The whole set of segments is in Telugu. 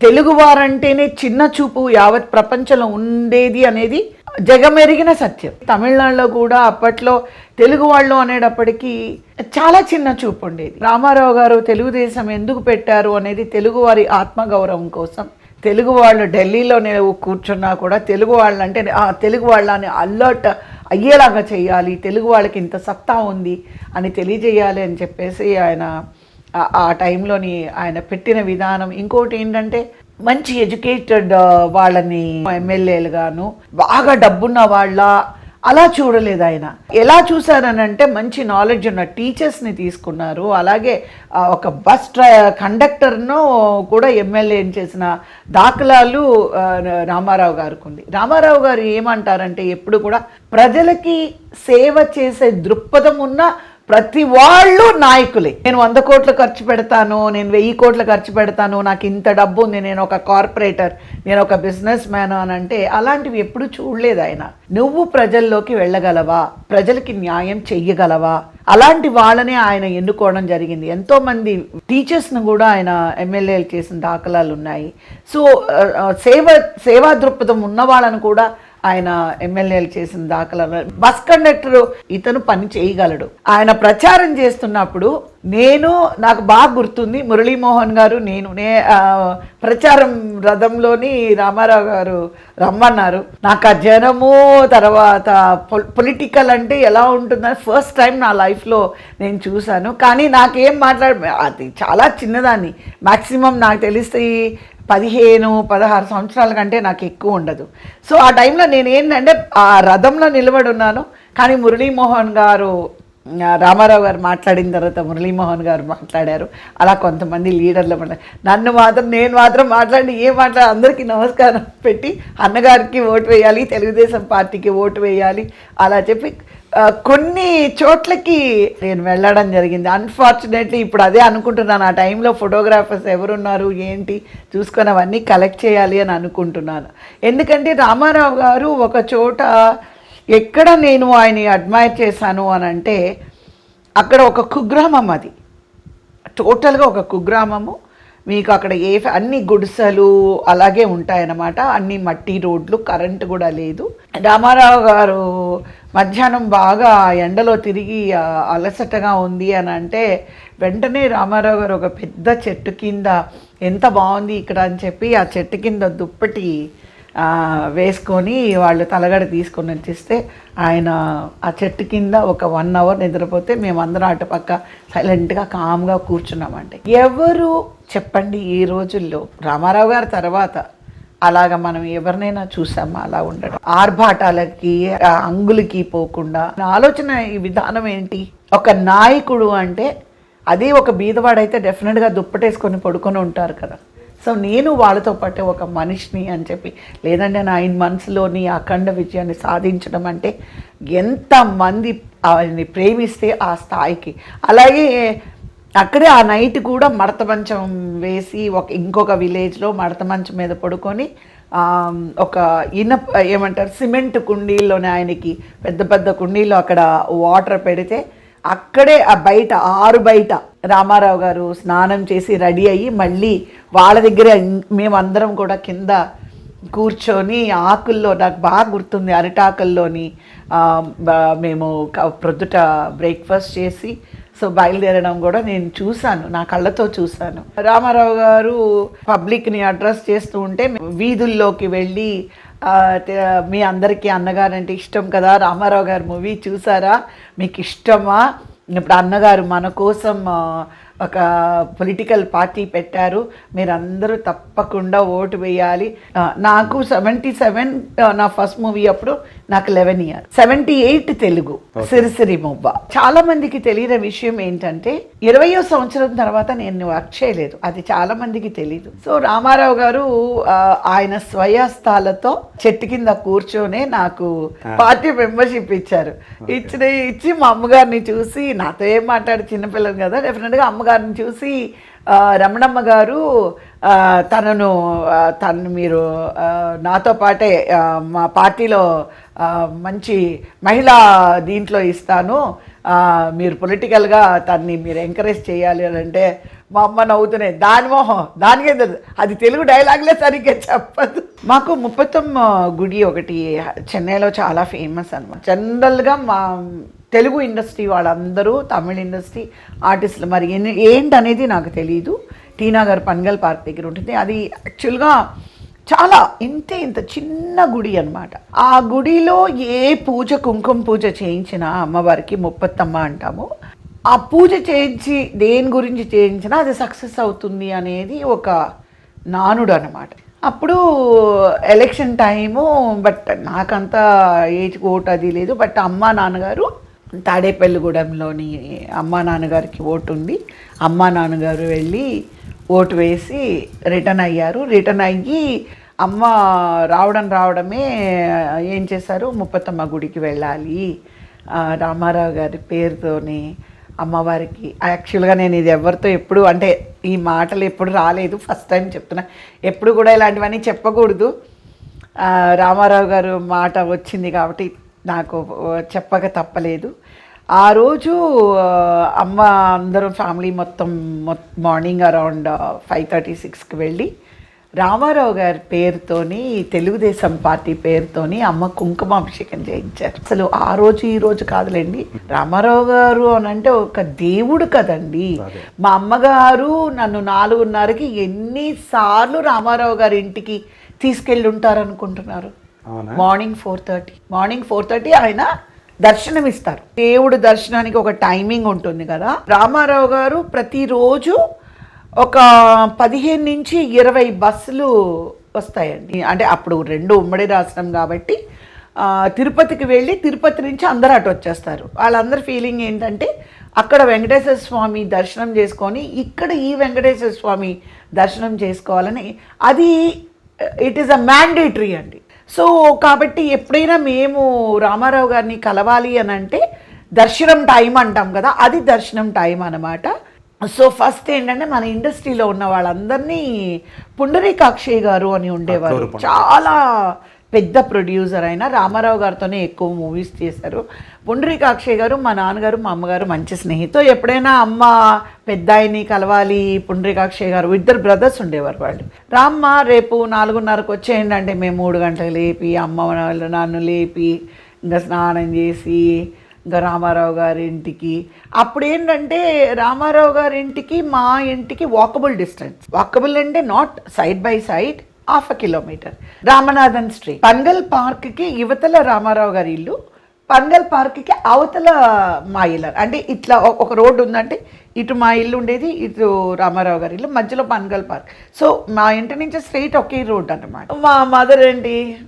తెలుగువారంటేనే చిన్న చూపు యావత్ ప్రపంచంలో ఉండేది అనేది జగమెరిగిన సత్యం. తమిళనాడులో కూడా అప్పట్లో తెలుగు వాళ్ళు అనేటప్పటికీ చాలా చిన్న చూపు ఉండేది. రామారావు గారు తెలుగుదేశం ఎందుకు పెట్టారు అనేది తెలుగువారి ఆత్మగౌరవం కోసం తెలుగు వాళ్ళు ఢిల్లీలోనే కూర్చున్నా కూడా తెలుగు వాళ్ళు అంటే ఆ తెలుగు వాళ్ళని అలర్ట్ అయ్యేలాగా చేయాలి తెలుగు వాళ్ళకి ఇంత సత్తా ఉంది అని తెలియజేయాలి అని చెప్పేసి ఆయన ఆ టైంలోని ఆయన పెట్టిన విధానం. ఇంకోటి ఏంటంటే మంచి ఎడ్యుకేటెడ్ వాళ్ళని ఎమ్మెల్యేలుగాను బాగా డబ్బున్న వాళ్ళ అలా చూడలేదు ఆయన. ఎలా చూశారనంటే మంచి నాలెడ్జ్ ఉన్న టీచర్స్ని తీసుకున్నారు. అలాగే ఒక బస్ డ్రై కండక్టర్ను కూడా ఎమ్మెల్యే చేసిన దాఖలాలు రామారావు గారికి ఉంది. రామారావు గారు ఏమంటారంటే ఎప్పుడు కూడా ప్రజలకి సేవ చేసే దృక్పథం ఉన్న ప్రతి వాళ్ళు నాయకులే. నేను వంద కోట్లు ఖర్చు పెడతాను నేను వెయ్యి కోట్లు ఖర్చు పెడతాను నాకు ఇంత డబ్బు ఉంది నేను ఒక కార్పొరేటర్ నేను ఒక బిజినెస్ మ్యాన్ అని అంటే అలాంటివి ఎప్పుడు చూడలేదు ఆయన. నువ్వు ప్రజల్లోకి వెళ్ళగలవా? ప్రజలకి న్యాయం చెయ్యగలవా? అలాంటి వాళ్ళనే ఆయన ఎన్నుకోవడం జరిగింది. ఎంతో మంది టీచర్స్ను కూడా ఆయన ఎమ్మెల్యేలు చేసిన దాఖలాలు ఉన్నాయి. సో సేవ సేవా దృక్పథం ఉన్న వాళ్ళను కూడా ఆయన ఎమ్మెల్యేలు చేసిన దాఖలా బస్ కండక్టర్ ఇతను పని చేయగలడు. ఆయన ప్రచారం చేస్తున్నప్పుడు నేను నాకు బాగా గుర్తుంది మురళీమోహన్ గారు నేను నే ప్రచారం రథంలోని రామారావు గారు రమ్మన్నారు. నాకు ఆ జనము తర్వాత పొలిటికల్ అంటే ఎలా ఉంటుందని ఫస్ట్ టైం నా లైఫ్లో నేను చూశాను. కానీ నాకేం మాట్లాడ అది చాలా చిన్నదాన్ని. మ్యాక్సిమం నాకు తెలిసి పదిహేను పదహారు సంవత్సరాల కంటే నాకు ఎక్కువ ఉండదు. సో ఆ టైంలో నేను ఏంటంటే ఆ రథంలో నిలబడి ఉన్నాను కానీ మురళీమోహన్ గారు రామారావు గారు మాట్లాడిన తర్వాత మురళీమోహన్ గారు మాట్లాడారు. అలా కొంతమంది లీడర్లు నన్ను మాత్రం నేను మాత్రం మాట్లాడి ఏం మాట్లాడి అందరికీ నమస్కారం పెట్టి అన్నగారికి ఓటు వేయాలి తెలుగుదేశం పార్టీకి ఓటు వేయాలి అలా చెప్పి కొన్ని చోట్లకి నేను వెళ్ళడం జరిగింది. అన్ఫార్చునేట్లీ ఇప్పుడు అదే అనుకుంటున్నాను. ఆ టైంలో ఫోటోగ్రాఫర్స్ ఎవరున్నారు ఏంటి చూసుకొని అవన్నీ కలెక్ట్ చేయాలి అని అనుకుంటున్నాను. ఎందుకంటే రామారావు గారు ఒక చోట ఎక్కడ నేను ఆయన అడ్మైర్ చేశాను అని అంటే అక్కడ ఒక కుగ్రామం అది. టోటల్గా ఒక కుగ్రామము. మీకు అక్కడ ఏ అన్ని గుడిసెలు అలాగే ఉంటాయన్నమాట. అన్ని మట్టి రోడ్లు కరెంటు కూడా లేదు. రామారావు గారు మధ్యాహ్నం బాగా ఎండలో తిరిగి అలసటగా ఉంది అని అంటే వెంటనే రామారావు గారు ఒక పెద్ద చెట్టు కింద ఎంత బాగుంది ఇక్కడ అని చెప్పి ఆ చెట్టు కింద దుప్పటి వేసుకొని వాళ్ళు తలగడ తీసుకొని వచ్చేస్తే ఆయన ఆ చెట్టు కింద ఒక వన్ అవర్ నిద్రపోతే మేమందరం అటుపక్క సైలెంట్గా కామ్గా కూర్చున్నామంటే ఎవరు చెప్పండి ఈ రోజుల్లో? రామారావు గారి తర్వాత అలాగ మనం ఎవరినైనా చూసామా? అలా ఉండడం. ఆర్భాటాలకి అంగులకి పోకుండా. ఆలోచన ఈ విధానం ఏంటి? ఒక నాయకుడు అంటే అదే ఒక బీదవాడైతే డెఫినెట్గా దుప్పటేసుకొని పడుకొని ఉంటారు కదా. సో నేను వాళ్ళతో పాటు ఒక మనిషిని అని చెప్పి లేదంటే నైన్ మంత్స్లోని అఖండ విజయాన్ని సాధించడం అంటే ఎంతమంది ఆయన్ని ప్రేమిస్తే ఆ స్థాయికి. అలాగే అక్కడే ఆ నైట్ కూడా మడత మంచం వేసి ఒక ఇంకొక విలేజ్లో మడత మంచం మీద పడుకొని ఒక ఇనప ఏమంటారు సిమెంట్ కుండీల్లోనే ఆయనకి పెద్ద పెద్ద కుండీలో అక్కడ వాటర్ పెడితే అక్కడే ఆ బయట ఆరు బయట రామారావు గారు స్నానం చేసి రెడీ అయ్యి మళ్ళీ వాళ్ళ దగ్గరే మేమందరం కూడా కింద కూర్చొని ఆకుల్లో నాకు బాగా గుర్తుంది అరిటాకుల్లోని మేము ప్రొద్దుట బ్రేక్ఫాస్ట్ చేసి సో బయలుదేరడం కూడా నేను చూశాను నా కళ్ళతో చూశాను. రామారావు గారు పబ్లిక్ని అడ్రస్ చేస్తూ ఉంటే వీధుల్లోకి వెళ్ళి మీ అందరికీ అన్నగారంటే ఇష్టం కదా? రామారావు గారు మూవీ చూసారా మీకు ఇష్టమా? ఇప్పుడు అన్నగారు మన కోసం ఒక పొలిటికల్ పార్టీ పెట్టారు. మీరందరూ తప్పకుండా ఓటు వేయాలి. నాకు సెవెంటీ సెవెన్ నా ఫస్ట్ మూవీ అప్పుడు నాకు eleven year seventy eight Telugu Sirisiri Muvva చాలా మందికి తెలియని విషయం ఏంటంటే ఇరవయో సంవత్సరం తర్వాత నేను వర్క్ చేయలేదు. అది చాలా మందికి తెలియదు సో రామారావు గారు ఆయన స్వయస్థాలతో చెట్టు కింద కూర్చొనే నాకు పార్టీ మెంబర్షిప్ ఇచ్చారు. ఇచ్చిన ఇచ్చి మా అమ్మగారిని చూసి నాతో ఏం మాట్లాడి చిన్నపిల్లలు కదా డెఫినెట్గా అమ్మగారు గారిని చూసి రమణమ్మ గారు తనను తను మీరు నాతో పాటే మా పార్టీలో మంచి మహిళా దీంట్లో ఇస్తాను. మీరు పొలిటికల్గా తన్ని మీరు ఎంకరేజ్ చేయాలి అని అంటే మా అమ్మ నవ్వుతున్నాయి దాని మొహం దానికే తెలుసు అది తెలుగు డైలాగ్లే సరిగ్గా చెప్పదు. మాకు ముప్పతమ్మ గుడి ఒకటి చెన్నైలో చాలా ఫేమస్ అనమాట జనరల్గా మా తెలుగు ఇండస్ట్రీ వాళ్ళందరూ తమిళ ఇండస్ట్రీ ఆర్టిస్టులు. మరి ఏంటి ఏంటనేది నాకు తెలియదు టీనా గారు పన్గల్ పార్క్ దగ్గర ఉంటుంది. అది యాక్చువల్గా చాలా ఇంతే ఇంత చిన్న గుడి అనమాట ఆ గుడిలో ఏ పూజ కుంకుమ పూజ చేయించినా అమ్మవారికి ముప్పత్తమ్మ అంటాము. ఆ పూజ చేయించి దేని గురించి చేయించినా అది సక్సెస్ అవుతుంది అనేది ఒక నానుడు అనమాట అప్పుడు ఎలక్షన్ టైము బట్ నాకంత ఏజ్ ఓటు అది లేదు. బట్ అమ్మ నాన్నగారు తాడేపల్లిగూడెంలోని అమ్మా నాన్నగారికి ఓటు ఉంది అమ్మా నాన్నగారు వెళ్ళి ఓటు వేసి రిటర్న్ అయ్యారు. రిటర్న్ అయ్యి అమ్మ రావడం రావడమే ఏం చేశారు? ముప్పత్తమ్మ గుడికి వెళ్ళాలి. రామారావు గారి పేరుతోని అమ్మవారికి యాక్చువల్గా నేను ఇది ఎవరితో ఎప్పుడు అంటే ఈ మాటలు ఎప్పుడు రాలేదు ఫస్ట్ టైం చెప్తున్నా. ఎప్పుడు కూడా ఇలాంటివన్నీ చెప్పకూడదు. రామారావు గారు మాట వచ్చింది కాబట్టి నాకు చెప్పక తప్పలేదు. ఆ రోజు అమ్మ అందరం ఫ్యామిలీ మొత్తం మార్నింగ్ అరౌండ్ ఫైవ్ థర్టీ సిక్స్కి వెళ్ళి రామారావు గారి పేరుతోని తెలుగుదేశం పార్టీ పేరుతోని అమ్మ కుంకుమాభిషేకం చేయించారు. అసలు ఆ రోజు ఈ రోజు కాదులేండి. రామారావు గారు అని అంటే ఒక దేవుడు కదండి. మా అమ్మగారు నన్ను నాలుగున్నరకి ఎన్నిసార్లు రామారావు గారి ఇంటికి తీసుకెళ్ళి ఉంటారు అనుకుంటున్నారు అవునా morning four thirty. Morning four thirty ఆయన దర్శనం ఇస్తారు దేవుడు దర్శనానికి ఒక టైమింగ్ ఉంటుంది కదా. రామారావు గారు ప్రతిరోజు ఒక పదిహేను నుంచి ఇరవై బస్సులు వస్తాయండి. అంటే అప్పుడు రెండు ఉమ్మడి రాష్ట్రం కాబట్టి తిరుపతికి వెళ్ళి తిరుపతి నుంచి అందరూ అటు వచ్చేస్తారు. వాళ్ళందరి ఫీలింగ్ ఏంటంటే అక్కడ వెంకటేశ్వర స్వామి దర్శనం చేసుకొని ఇక్కడ ఈ వెంకటేశ్వర స్వామి దర్శనం చేసుకోవాలని. అది ఇట్ ఈస్ అ మ్యాండేటరీ అండి. సో కాబట్టి ఎప్పుడైనా మేము రామారావు గారిని కలవాలి అని అంటే దర్శనం టైం అంటాం కదా అది దర్శనం టైం అన్నమాట. సో ఫస్ట్ ఏంటంటే మన ఇండస్ట్రీలో ఉన్న వాళ్ళందరినీ పుండరీకాక్షయ్య గారు అని ఉండేవారు. చాలా పెద్ద ప్రొడ్యూసర్ అయిన రామారావు గారితోనే ఎక్కువ మూవీస్ చేశారు పుండరీకాక్షయ్య గారు మా నాన్నగారు మా అమ్మగారు మంచి స్నేహితులు. ఎప్పుడైనా అమ్మ పెద్ద ఆయన్ని కలవాలి పుండరీకాక్షయ్య గారు ఇద్దరు బ్రదర్స్ ఉండేవారు వాళ్ళు. రామ్మ రేపు నాలుగున్నరకు వచ్చేయండి అంటే మేము మూడు గంటలు లేపి అమ్మ వాళ్ళు నన్ను లేపి ఇంకా స్నానం చేసి ఇంకా రామారావు గారి ఇంటికి అప్పుడు ఏంటంటే రామారావు గారి ఇంటికి మా ఇంటికి వాకబుల్ డిస్టెన్స్ వాకబుల్ అంటే not side by side half a kilometre. Ramanathan street. Panagal పార్క్కి యువతల రామారావు గారి ఇల్లు పంగల్ పార్క్కి అవతల మా ఇల్లు. అంటే ఇట్లా ఒక- రోడ్డు ఉందంటే ఇటు మా ఇల్లు ఉండేది ఇటు రామారావు గారి ఇల్లు మధ్యలో పంగల్ పార్క్. సో మా ఇంటి నుంచి స్ట్రైట్ ఒకే రోడ్ అన్నమాట. మా మదర్ ఏంటి?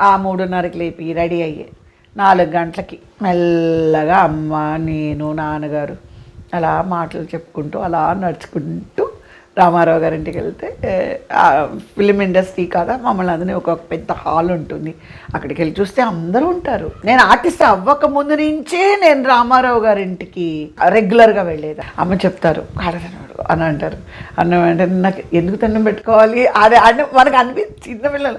ఆ మూడున్నరకి లేపి రెడీ అయ్యే. నాలుగు గంటలకి మెల్లగా అమ్మ నేను నాన్నగారు అలా మాటలు చెప్పుకుంటూ అలా నడుచుకుంటూ రామారావు గారి ఇంటికి వెళ్తే ఫిలిం ఇండస్ట్రీ కదా మమ్మల్ని అందరినీ ఒక పెద్ద హాల్ ఉంటుంది. అక్కడికి వెళ్ళి చూస్తే అందరూ ఉంటారు. నేను ఆర్టిస్ట్ అవ్వక ముందు నుంచే నేను రామారావు గారి ఇంటికి రెగ్యులర్గా వెళ్ళేది. అమ్మ చెప్తారు ఆడదన్నాడు అని అంటారు. అన్నం అంటే నాకు ఎందుకు దండం పెట్టుకోవాలి? అదే అంటే మనకు అనిపి చిన్న పిల్లలు.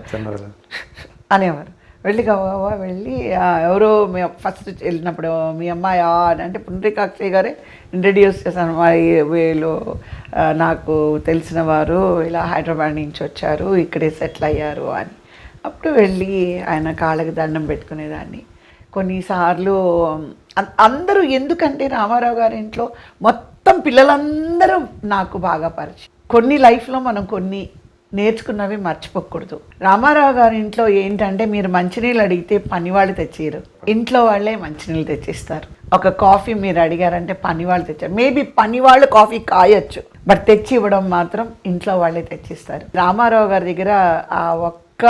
అనేవారు వెళ్ళి గవ్వ వెళ్ళి ఎవరో మీ ఫస్ట్ వెళ్ళినప్పుడు మీ అమ్మాయి? అని అంటే పుండ్రికాక్షయ్య గారే ఇంట్రడ్యూస్ చేశాను వీళ్ళు నాకు తెలిసిన వారు ఇలా హైదరాబాద్ నుంచి వచ్చారు ఇక్కడే సెటిల్ అయ్యారు అని. అప్పుడు వెళ్ళి ఆయన కాళ్ళకి దండం పెట్టుకునేదాన్ని. కొన్నిసార్లు అం- అందరూ ఎందుకంటే రామారావు గారి ఇంట్లో మొత్తం పిల్లలందరూ నాకు బాగా పరిచయం. కొన్ని లైఫ్లో మనం కొన్ని నేర్చుకున్నవి మర్చిపోకూడదు. రామారావు గారి ఇంట్లో ఏంటంటే మీరు మంచినీళ్ళు అడిగితే పనివాళ్ళు తెచ్చారు ఇంట్లో వాళ్ళే మంచినీళ్ళు తెచ్చిస్తారు. ఒక కాఫీ మీరు అడిగారంటే పనివాళ్ళు తెచ్చారు. మేబీ పనివాళ్ళు కాఫీ కాయొచ్చు బట్ తెచ్చి ఇవ్వడం మాత్రం ఇంట్లో వాళ్ళే తెచ్చిస్తారు. రామారావు గారి దగ్గర ఆ ఒక్క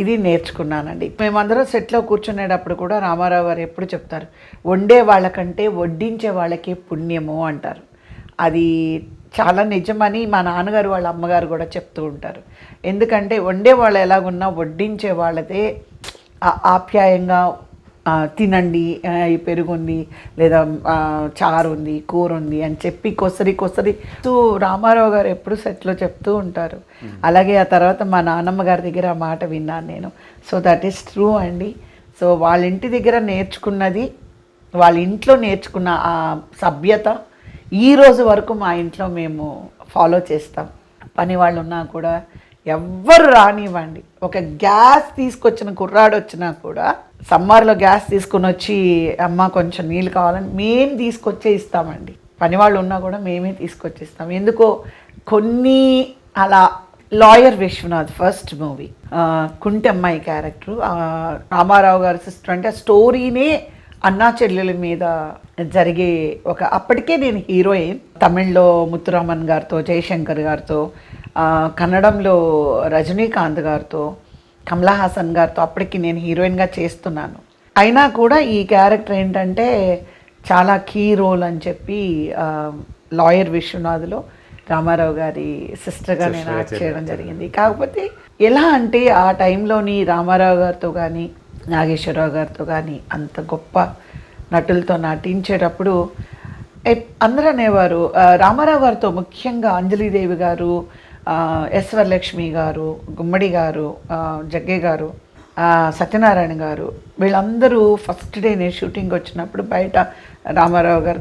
ఇది నేర్చుకున్నానండి. మేమందరం సెట్లో కూర్చునేటప్పుడు కూడా రామారావు గారు ఎప్పుడు చెప్తారు వండే వాళ్ళకంటే వడ్డించే వాళ్ళకే పుణ్యము అంటారు. అది చాలా నిజమని మా నాన్నగారు వాళ్ళ అమ్మగారు కూడా చెప్తూ ఉంటారు. ఎందుకంటే వండే వాళ్ళు ఎలాగున్నా వడ్డించే వాళ్ళదే ఆప్యాయంగా తినండి ఆ, ఈ పెరుగు ఉంది లేదా చారు ఉంది కూర ఉంది అని చెప్పి కొసరి కొసరి సో రామారావు గారు ఎప్పుడు సెట్లో చెప్తూ ఉంటారు. అలాగే ఆ తర్వాత మా నాన్నమ్మ గారి దగ్గర ఆ మాట విన్నాను నేను. సో దట్ ఈస్ ట్రూ అండి. సో వాళ్ళ ఇంటి దగ్గర నేర్చుకున్నది వాళ్ళ ఇంట్లో నేర్చుకున్న ఆ సభ్యత ఈ రోజు వరకు మా ఇంట్లో మేము ఫాలో చేస్తాం. పని వాళ్ళు ఉన్నా కూడా ఎవ్వరు రానివ్వండి. ఒక గ్యాస్ తీసుకొచ్చిన కుర్రాడు వచ్చినా కూడా సమ్మర్లో గ్యాస్ తీసుకుని వచ్చి అమ్మ కొంచెం నీళ్ళు కావాలని మేము తీసుకొచ్చే ఇస్తామండి. పని వాళ్ళు ఉన్నా కూడా మేమే తీసుకొచ్చి ఇస్తాం. ఎందుకో కొన్ని అలా లాయర్ విశ్వనాథ్ ఫస్ట్ మూవీ కుంటమ్మాయి క్యారెక్టర్ రామారావు గారి సిస్టర్ అంటే ఆ స్టోరీనే అన్నా చెల్లెల మీద జరిగే ఒక అప్పటికే నేను హీరోయిన్. తమిళ్ళో ముత్తురామన్ గారితో జయశంకర్ గారితో కన్నడంలో రజనీకాంత్ గారితో కమలా హాసన్ గారితో అప్పటికి నేను హీరోయిన్గా చేస్తున్నాను. అయినా కూడా ఈ క్యారెక్టర్ ఏంటంటే చాలా కీ రోల్ అని చెప్పి లాయర్ విశ్వనాథ్లో రామారావు గారి సిస్టర్గా నేను యాక్ట్ చేయడం జరిగింది. కాకపోతే ఎలా అంటే ఆ టైంలోని రామారావు గారితో కానీ నాగేశ్వరరావు గారితో కానీ అంత గొప్ప నటులతో నటించేటప్పుడు అందరూ అనేవారు రామారావు గారితో ముఖ్యంగా అంజలిదేవి గారు ఎస్వర్ ఎస్ వరలక్ష్మి గారు గుమ్మడి గారు జగ్గే గారు సత్యనారాయణ గారు వీళ్ళందరూ ఫస్ట్ డే నేను షూటింగ్ వచ్చినప్పుడు బయట రామారావు గారు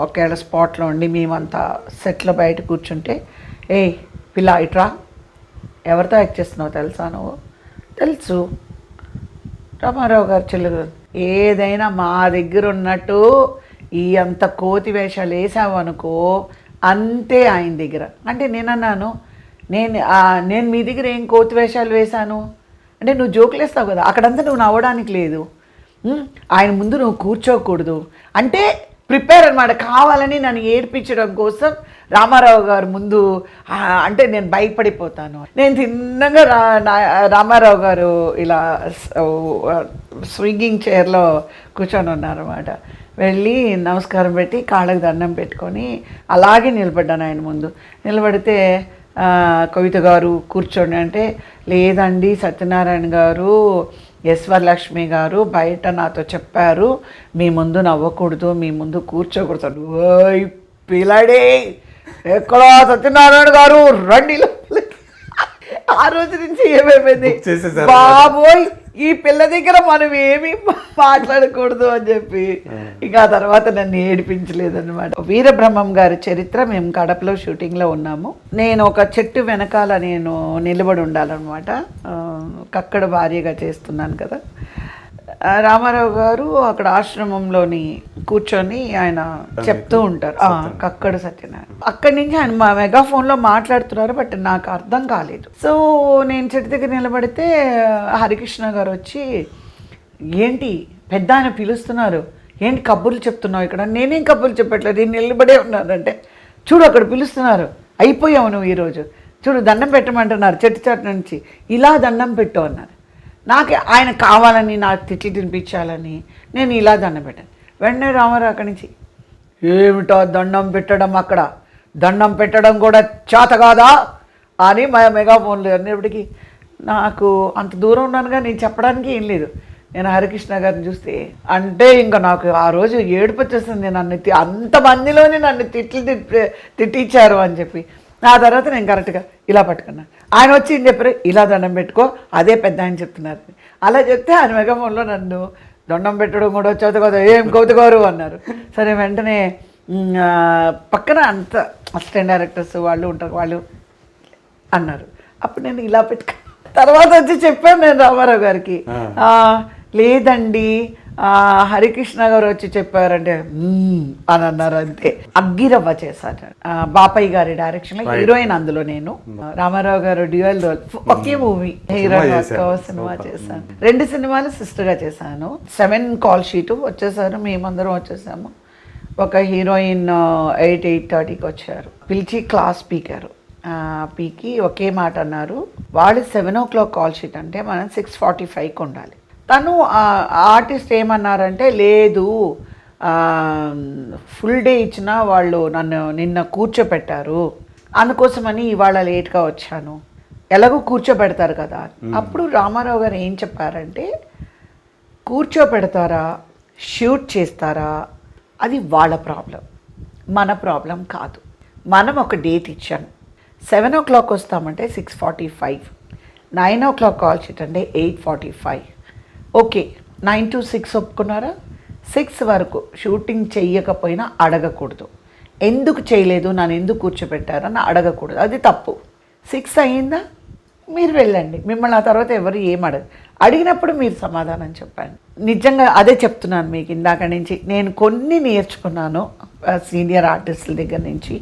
ఒకేళ స్పాట్లో ఉండి మేమంతా సెట్లో బయట కూర్చుంటే ఏ పిల్ల ఇట్రా ఎవరితో యాక్ట్ చేస్తున్నావు తెలుసా నువ్వు? తెలుసు. రామారావు గారు చెల్లెలు. ఏదైనా మా దగ్గర ఉన్నట్టు ఈ అంత కోతి వేషాలు వేసావు అనుకో అంతే ఆయన దగ్గర. అంటే నేను అన్నాను నేను నేను మీ దగ్గర ఏం కోతి వేషాలు వేశాను? అంటే నువ్వు జోకులు వేస్తావు కదా అక్కడంతా నువ్వు నవ్వడానికి లేదు. ఆయన ముందు నువ్వు కూర్చోకూడదు. అంటే ప్రిపేర్ అనమాట కావాలని నన్ను ఏడ్పించడం కోసం రామారావు గారు ముందు అంటే నేను భయపడిపోతాను. నేను తిన్నగా రా నా- రామారావు గారు ఇలా స్వింగింగ్ చైర్లో కూర్చొని ఉన్నారన్నమాట. వెళ్ళి నమస్కారం పెట్టి కాళ్ళకు దండం పెట్టుకొని అలాగే నిలబడ్డాను ఆయన ముందు. నిలబడితే కవిత గారు కూర్చోండి అంటే లేదండి సత్యనారాయణ గారు ఎస్ వరలక్ష్మి గారు బయట నాతో చెప్పారు మీ ముందు నవ్వకూడదు మీ ముందు కూర్చోకూడదు ఓయ్ పిలాడే ఎక్కడో సత్యనారాయణ గారు రండి. ఆ రోజు నుంచి ఏమైపోయింది. బాబోయ్ ఈ పిల్ల దగ్గర మనం ఏమీ మాట్లాడకూడదు అని చెప్పి ఇంకా ఆ తర్వాత నన్ను ఏడిపించలేదు అనమాట వీరబ్రహ్మం గారి చరిత్ర మేము కడపలో షూటింగ్లో ఉన్నాము. నేను ఒక చెట్టు వెనకాల నేను నిలబడి ఉండాలన్నమాట. కక్కడ భార్యగా చేస్తున్నాను కదా. రామారావు గారు అక్కడ ఆశ్రమంలోని కూర్చొని ఆయన చెప్తూ ఉంటారు. ఆ, కక్కడు సత్యనారాయణ. అక్కడి నుంచి ఆయన మా మెగాఫోన్లో మాట్లాడుతున్నారు బట్ నాకు అర్థం కాలేదు. సో నేను చెట్టు దగ్గర నిలబడితే హరికృష్ణ గారు వచ్చి ఏంటి పెద్ద ఆయన పిలుస్తున్నారు. ఏంటి కబుర్లు చెప్తున్నావు ఇక్కడ? నేనేం కబుర్లు చెప్పట్లేదు. నేను నిలబడే ఉన్నానంటే చూడు అక్కడ పిలుస్తున్నారు. అయిపోయావు నువ్వు ఈరోజు. చూడు దండం పెట్టమంటున్నారు చెట్టు చెట్టు నుంచి. ఇలా దండం పెట్టు అన్నారు. నాకు ఆయన కావాలని నాకు తిట్లు తినిపించాలని నేను ఇలా దండం పెట్టాను. వెంటనే రామారావు అక్కడి నుంచి ఏమిటో దండం పెట్టడం అక్కడ? దండం పెట్టడం కూడా చేత కాదా? అని మా మెగాఫోన్లు అన్నప్పటికీ నాకు అంత దూరం ఉన్నానుగా నేను చెప్పడానికి ఏం లేదు. నేను హరికృష్ణ గారిని చూస్తే అంటే ఇంకా నాకు ఆ రోజు ఏడుపు వచ్చేస్తుంది నన్ను తి- అంతమందిలోనే నన్ను తిట్లు తిట్టి తిట్టించారు అని చెప్పి. ఆ తర్వాత నేను కరెక్ట్గా ఇలా పట్టుకున్నాను ఆయన వచ్చి ఏం చెప్పారు? ఇలా దండం పెట్టుకో అదే పెద్ద ఆయన చెప్తున్నారు. అలా చెప్తే ఆయన మెగాఫోన్లో నన్ను దండం పెట్టడం కూడా కదా ఏం కౌతుకోరు అన్నారు. సరే వెంటనే పక్కన అంత అసిస్టెంట్ డైరెక్టర్స్ వాళ్ళు ఉంటారు వాళ్ళు అన్నారు. అప్పుడు నేను ఇలా పెట్టుకు తర్వాత వచ్చి చెప్పాను నేను రామారావు గారికి. లేదండి హరికృష్ణ గారు వచ్చి చెప్పారంటే అని అన్నారు అంతే. అగ్గిరవ్వ చేశారు. బాపయ్య గారి డైరెక్షన్లో హీరోయిన్ అందులో నేను. రామారావు గారు డ్యూయల్ రోల్ ఒకే మూవీ హీరోయిన్ సినిమా చేశాను. రెండు సినిమాలు సిస్టర్గా చేశాను. సెవెన్ కాల్ షీట్ వచ్చేసారు మేమందరం వచ్చేసాము. ఒక హీరోయిన్ ఎయిట్ ఎయిట్ థర్టీకి వచ్చారు. పిలిచి క్లాస్ పీకారు. పీకి ఒకే మాట అన్నారు. వాళ్ళు seven o'clock call sheet అంటే మనం సిక్స్ ఫార్టీ ఫైవ్కి ఉండాలి. తను ఆర్టిస్ట్ ఏమన్నారంటే లేదు ఫుల్ డే ఇచ్చినా వాళ్ళు నన్ను నిన్న కూర్చోపెట్టారు. అందుకోసమని ఇవాళ లేట్గా వచ్చాను. ఎలాగో కూర్చోబెడతారు కదా. అప్పుడు రామారావు గారు ఏం చెప్పారంటే కూర్చోపెడతారా? షూట్ చేస్తారా? అది వాళ్ళ ప్రాబ్లం. మన ప్రాబ్లం కాదు. మనం ఒక డేట్ ఇచ్చాను seven o'clock వస్తామంటే six forty five. Nine o'clock call అంటే eight forty five. Okay nine to six ఒప్పుకున్నారా? సిక్స్ వరకు షూటింగ్ చెయ్యకపోయినా అడగకూడదు. ఎందుకు చేయలేదు? నన్ను ఎందుకు కూర్చోబెట్టారని అడగకూడదు. అది తప్పు. సిక్స్ అయ్యిందా? మీరు వెళ్ళండి. మిమ్మల్ని ఆ తర్వాత ఎవరు ఏం అడగ అడిగినప్పుడు మీరు సమాధానం చెప్పండి. నిజంగా అదే చెప్తున్నాను మీకు ఇందాక నుంచి. నేను కొన్ని నేర్చుకున్నాను సీనియర్ ఆర్టిస్టుల దగ్గర నుంచి.